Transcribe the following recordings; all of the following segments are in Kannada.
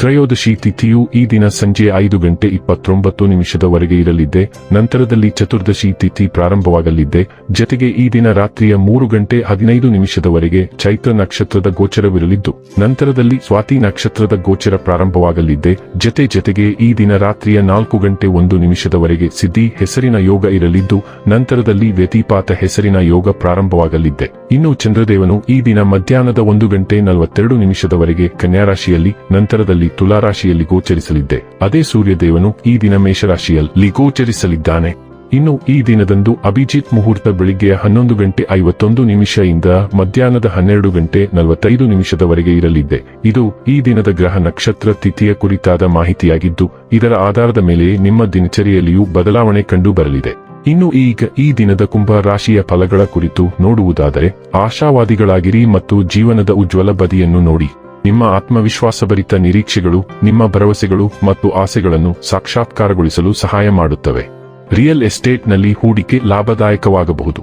ತ್ರಯೋದಶಿ ತಿಥಿಯು ಈ ದಿನ ಸಂಜೆ ಐದು ಗಂಟೆ ಇಪ್ಪತ್ತೊಂಬತ್ತು ನಿಮಿಷದವರೆಗೆ ಇರಲಿದ್ದೆ, ನಂತರದಲ್ಲಿ ಚತುರ್ದಶಿ ತಿಥಿ ಪ್ರಾರಂಭವಾಗಲಿದ್ದೆ, ಜತೆಗೆ ಈ ದಿನ ರಾತ್ರಿಯ ಮೂರು ಗಂಟೆ ಹದಿನೈದು ನಿಮಿಷದವರೆಗೆ ಚೈತ್ರ ನಕ್ಷತ್ರದ ಗೋಚರವಿರಲಿದ್ದು, ನಂತರದಲ್ಲಿ ಸ್ವಾತಿ ನಕ್ಷತ್ರದ ಗೋಚರ ಪ್ರಾರಂಭವಾಗಲಿದ್ದೆ, ಜತೆ ಜತೆಗೆ ಈ ದಿನ ರಾತ್ರಿಯ ನಾಲ್ಕು ಗಂಟೆ ಒಂದು ನಿಮಿಷದವರೆಗೆ ಸಿದ್ಧಿ ಹೆಸರಿನ ಯೋಗ ಇರಲಿದ್ದು, ನಂತರದಲ್ಲಿ ವ್ಯತಿಪಾತ ಹೆಸರಿನ ಯೋಗ ಪ್ರಾರಂಭವಾಗಲಿದ್ದೆ. ಇನ್ನು ಚಂದ್ರದೇವನು ಈ ದಿನ ಮಧ್ಯಾಹ್ನದ ಒಂದು ಗಂಟೆ ನಲವತ್ತೆರಡು ನಿಮಿಷದವರೆಗೆ ಕನ್ಯಾರಾಶಿಯಲ್ಲಿ, ನಂತರದಲ್ಲಿ ತುಲಾರಾಶಿಯಲ್ಲಿ ಗೋಚರಿಸಲಿದ್ದೆ. ಅದೇ ಸೂರ್ಯದೇವನು ಈ ದಿನ ಮೇಷರಾಶಿಯಲ್ಲಿ ಗೋಚರಿಸಲಿದ್ದಾನೆ. ಇನ್ನು ಈ ದಿನದಂದು ಅಭಿಜಿತ್ ಮುಹೂರ್ತ ಬೆಳಿಗ್ಗೆ ಹನ್ನೊಂದು ಗಂಟೆ ಐವತ್ತೊಂದು ನಿಮಿಷದಿಂದ ಮಧ್ಯಾಹ್ನದ ಹನ್ನೆರಡು ಗಂಟೆ ನಲವತ್ತೈದು ನಿಮಿಷದವರೆಗೆ ಇರಲಿದೆ ಇದು ಈ ದಿನದ ಗ್ರಹ ನಕ್ಷತ್ರ ತಿಥಿಯ ಕುರಿತಾದ ಮಾಹಿತಿಯಾಗಿದ್ದು, ಇದರ ಆಧಾರದ ಮೇಲೆ ನಿಮ್ಮ ದಿನಚರಿಯಲ್ಲಿಯೂ ಬದಲಾವಣೆ ಕಂಡು ಬರಲಿದೆ ಇನ್ನು ಈಗ ಈ ದಿನದ ಕುಂಭ ರಾಶಿಯ ಫಲಗಳ ಕುರಿತು ನೋಡುವುದಾದರೆ, ಆಶಾವಾದಿಗಳಾಗಿರಿ ಮತ್ತು ಜೀವನದ ಉಜ್ವಲ ಬದಿಯನ್ನು ನೋಡಿ. ನಿಮ್ಮ ಆತ್ಮವಿಶ್ವಾಸಭರಿತ ನಿರೀಕ್ಷೆಗಳು, ನಿಮ್ಮ ಭರವಸೆಗಳು ಮತ್ತು ಆಸೆಗಳನ್ನು ಸಾಕ್ಷಾತ್ಕಾರಗೊಳಿಸಲು ಸಹಾಯ ಮಾಡುತ್ತವೆ. ರಿಯಲ್ ಎಸ್ಟೇಟ್ನಲ್ಲಿ ಹೂಡಿಕೆ ಲಾಭದಾಯಕವಾಗಬಹುದು.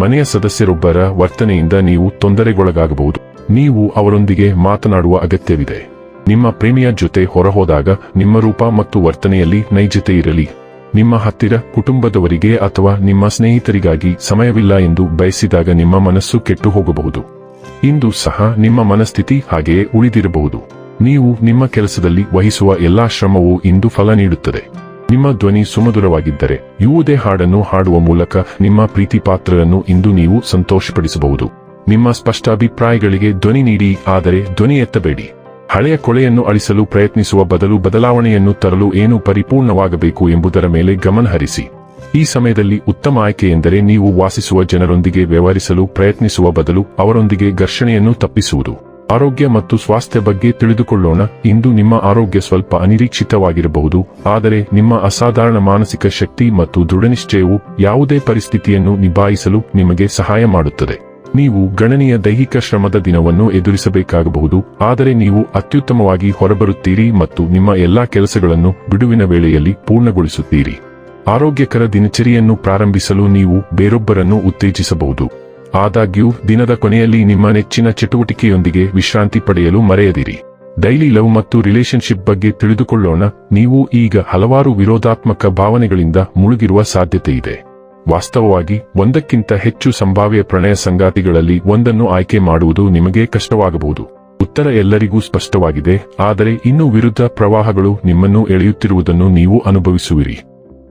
ಮನೆಯ ಸದಸ್ಯರೊಬ್ಬರ ವರ್ತನೆಯಿಂದ ನೀವು ತೊಂದರೆಗೊಳಗಾಗಬಹುದು. ನೀವು ಅವರೊಂದಿಗೆ ಮಾತನಾಡುವ ಅಗತ್ಯವಿದೆ. ನಿಮ್ಮ ಪ್ರೇಮಿಯ ಜೊತೆ ಹೊರಹೋದಾಗ ನಿಮ್ಮ ರೂಪ ಮತ್ತು ವರ್ತನೆಯಲ್ಲಿ ನೈಜತೆ ಇರಲಿ ನಿಮ್ಮ ಹತ್ತಿರ ಕುಟುಂಬದವರಿಗೆ ಅಥವಾ ನಿಮ್ಮ ಸ್ನೇಹಿತರಿಗಾಗಿ ಸಮಯವಿಲ್ಲ ಎಂದು ಬಯಸಿದಾಗ ನಿಮ್ಮ ಮನಸ್ಸು ಕೆಟ್ಟು ಹೋಗಬಹುದು ಇಂದು ಸಹ ನಿಮ್ಮ ಮನಸ್ಥಿತಿ ಹಾಗೆಯೇ ಉಳಿದಿರಬಹುದು. ನೀವು ನಿಮ್ಮ ಕೆಲಸದಲ್ಲಿ ವಹಿಸುವ ಎಲ್ಲಾ ಶ್ರಮವು ಇಂದು ಫಲ ನೀಡುತ್ತದೆ. ನಿಮ್ಮ ಧ್ವನಿ ಸುಮಧುರವಾಗಿದ್ದರೆ, ಯುವುದೇ ಹಾಡನ್ನು ಹಾಡುವ ಮೂಲಕ ನಿಮ್ಮ ಪ್ರೀತಿ ಪಾತ್ರರನ್ನು ಇಂದು ನೀವು ಸಂತೋಷಪಡಿಸಬಹುದು. ನಿಮ್ಮ ಸ್ಪಷ್ಟ ಅಭಿಪ್ರಾಯಗಳಿಗೆ ಧ್ವನಿ ನೀಡಿ, ಆದರೆ ಧ್ವನಿ ಎತ್ತಬೇಡಿ. ಹಳೆಯ ಕೊಳೆಯನ್ನು ಅಳಿಸಲು ಪ್ರಯತ್ನಿಸುವ ಬದಲು ಬದಲಾವಣೆಯನ್ನು ತರಲು ಏನು ಪರಿಪೂರ್ಣವಾಗಬೇಕು ಎಂಬುದರ ಮೇಲೆ ಗಮನ ಹರಿಸಿ ಈ ಸಮಯದಲ್ಲಿ ಉತ್ತಮ ಆಯ್ಕೆ ಎಂದರೆ ನೀವು ವಾಸಿಸುವ ಜನರೊಂದಿಗೆ ವ್ಯವಹರಿಸಲು ಪ್ರಯತ್ನಿಸುವ ಬದಲು ಅವರೊಂದಿಗೆ ಘರ್ಷಣೆಯನ್ನು ತಪ್ಪಿಸುವುದು. ಆರೋಗ್ಯ ಮತ್ತು ಸ್ವಾಸ್ಥ್ಯ ಬಗ್ಗೆ ತಿಳಿದುಕೊಳ್ಳೋಣ. ಇಂದು ನಿಮ್ಮ ಆರೋಗ್ಯ ಸ್ವಲ್ಪ ಅನಿರೀಕ್ಷಿತವಾಗಿರಬಹುದು, ಆದರೆ ನಿಮ್ಮ ಅಸಾಧಾರಣ ಮಾನಸಿಕ ಶಕ್ತಿ ಮತ್ತು ದೃಢನಿಶ್ಚಯವು ಯಾವುದೇ ಪರಿಸ್ಥಿತಿಯನ್ನು ನಿಭಾಯಿಸಲು ನಿಮಗೆ ಸಹಾಯ ಮಾಡುತ್ತದೆ. ನೀವು ಗಣನೀಯ ದೈಹಿಕ ಶ್ರಮದ ದಿನವನ್ನು ಎದುರಿಸಬೇಕಾಗಬಹುದು, ಆದರೆ ನೀವು ಅತ್ಯುತ್ತಮವಾಗಿ ಹೊರಬರುತ್ತೀರಿ ಮತ್ತು ನಿಮ್ಮ ಎಲ್ಲಾ ಕೆಲಸಗಳನ್ನು ಬಿಡುವಿನ ವೇಳೆಯಲ್ಲಿ ಪೂರ್ಣಗೊಳಿಸುತ್ತೀರಿ. ಆರೋಗ್ಯಕರ ದಿನಚರಿಯನ್ನು ಪ್ರಾರಂಭಿಸಲು ನೀವು ಬೇರೊಬ್ಬರನ್ನು ಉತ್ತೇಜಿಸಬಹುದು. ಆದಾಗ್ಯೂ, ದಿನದ ಕೊನೆಯಲ್ಲಿ ನಿಮ್ಮ ನೆಚ್ಚಿನ ಚಟುವಟಿಕೆಯೊಂದಿಗೆ ವಿಶ್ರಾಂತಿ ಪಡೆಯಲು ಮರೆಯದಿರಿ. ಡೈಲಿ ಲವ್ ಮತ್ತು ರಿಲೇಶನ್ಶಿಪ್ ಬಗ್ಗೆ ತಿಳಿದುಕೊಳ್ಳೋಣ. ನೀವು ಈಗ ಹಲವಾರು ವಿರೋಧಾತ್ಮಕ ಭಾವನೆಗಳಿಂದ ಮುಳುಗಿರುವ ಸಾಧ್ಯತೆ ಇದೆ ವಾಸ್ತವವಾಗಿ, ಒಂದಕ್ಕಿಂತ ಹೆಚ್ಚು ಸಂಭಾವ್ಯ ಪ್ರಣಯ ಸಂಗಾತಿಗಳಲ್ಲಿ ಒಂದನ್ನು ಆಯ್ಕೆ ಮಾಡುವುದು ನಿಮಗೆ ಕಷ್ಟವಾಗಬಹುದು. ಉತ್ತರ ಎಲ್ಲರಿಗೂ ಸ್ಪಷ್ಟವಾಗಿದೆ, ಆದರೆ ಇನ್ನೂ ವಿರುದ್ಧ ಪ್ರವಾಹಗಳು ನಿಮ್ಮನ್ನು ಎಳೆಯುತ್ತಿರುವುದನ್ನು ನೀವು ಅನುಭವಿಸುವಿರಿ.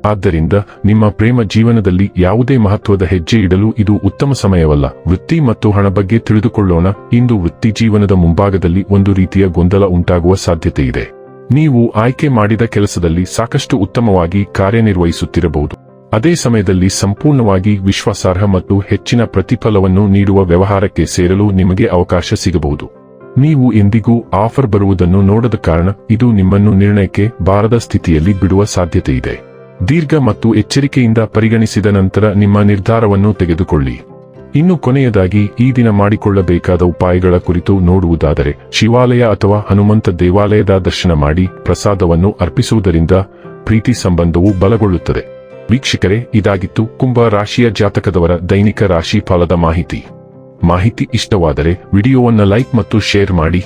ಆದ್ದರಿಂದ ನಿಮ್ಮ ಪ್ರೇಮ ಜೀವನದಲ್ಲಿ ಯಾವುದೇ ಮಹತ್ವದ ಹೆಜ್ಜೆ ಇಡಲು ಇದು ಉತ್ತಮ ಸಮಯವಲ್ಲ. ವೃತ್ತಿ ಮತ್ತು ಹಣ ಬಗ್ಗೆ ತಿಳಿದುಕೊಳ್ಳೋಣ. ಇಂದು ವೃತ್ತಿ ಜೀವನದ ಮುಂಭಾಗದಲ್ಲಿ ಒಂದು ರೀತಿಯ ಗೊಂದಲ ಉಂಟಾಗುವ ಸಾಧ್ಯತೆ ಇದೆ. ನೀವು ಆಯ್ಕೆ ಮಾಡಿದ ಕೆಲಸದಲ್ಲಿ ಸಾಕಷ್ಟು ಉತ್ತಮವಾಗಿ ಕಾರ್ಯನಿರ್ವಹಿಸುತ್ತಿರಬಹುದು. ಅದೇ ಸಮಯದಲ್ಲಿ ಸಂಪೂರ್ಣವಾಗಿ ವಿಶ್ವಾಸಾರ್ಹ ಮತ್ತು ಹೆಚ್ಚಿನ ಪ್ರತಿಫಲವನ್ನು ನೀಡುವ ವ್ಯವಹಾರಕ್ಕೆ ಸೇರಲು ನಿಮಗೆ ಅವಕಾಶ ಸಿಗಬಹುದು. ನೀವು ಎಂದಿಗೂ ಆಫರ್ ಬರುವುದನ್ನು ನೋಡದ ಕಾರಣ ಇದು ನಿಮ್ಮನ್ನು ನಿರ್ಣಯಕ್ಕೆ ಬಾರದ ಸ್ಥಿತಿಯಲ್ಲಿ ಬಿಡುವ ಸಾಧ್ಯತೆ ಇದೆ. ದೀರ್ಘ ಮತ್ತು ಎಚ್ಚರಿಕೆಯಿಂದ ಪರಿಗಣಿಸಿದ ನಂತರ ನಿಮ್ಮ ನಿರ್ಧಾರವನ್ನು ತೆಗೆದುಕೊಳ್ಳಿ. ಇನ್ನು ಕೊನೆಯದಾಗಿ, ಈ ದಿನ ಮಾಡಿಕೊಳ್ಳಬೇಕಾದ ಉಪಾಯಗಳ ಕುರಿತು ನೋಡುವುದಾದರೆ, ಶಿವಾಲಯ ಅಥವಾ ಹನುಮಂತ ದೇವಾಲಯದ ದರ್ಶನ ಮಾಡಿ ಪ್ರಸಾದವನ್ನು ಅರ್ಪಿಸುವುದರಿಂದ ಪ್ರೀತಿ ಸಂಬಂಧವು ಬಲಗೊಳ್ಳುತ್ತದೆ. ವೀಕ್ಷಕರೇ, ಇದಾಗಿತ್ತು ಕುಂಭ ರಾಶಿಯ ಜಾತಕದವರ ದೈನಿಕ ರಾಶಿ ಫಲದ ಮಾಹಿತಿ. ಮಾಹಿತಿ ಇಷ್ಟವಾದರೆ ವಿಡಿಯೋವನ್ನು ಲೈಕ್ ಮತ್ತು ಶೇರ್ ಮಾಡಿ.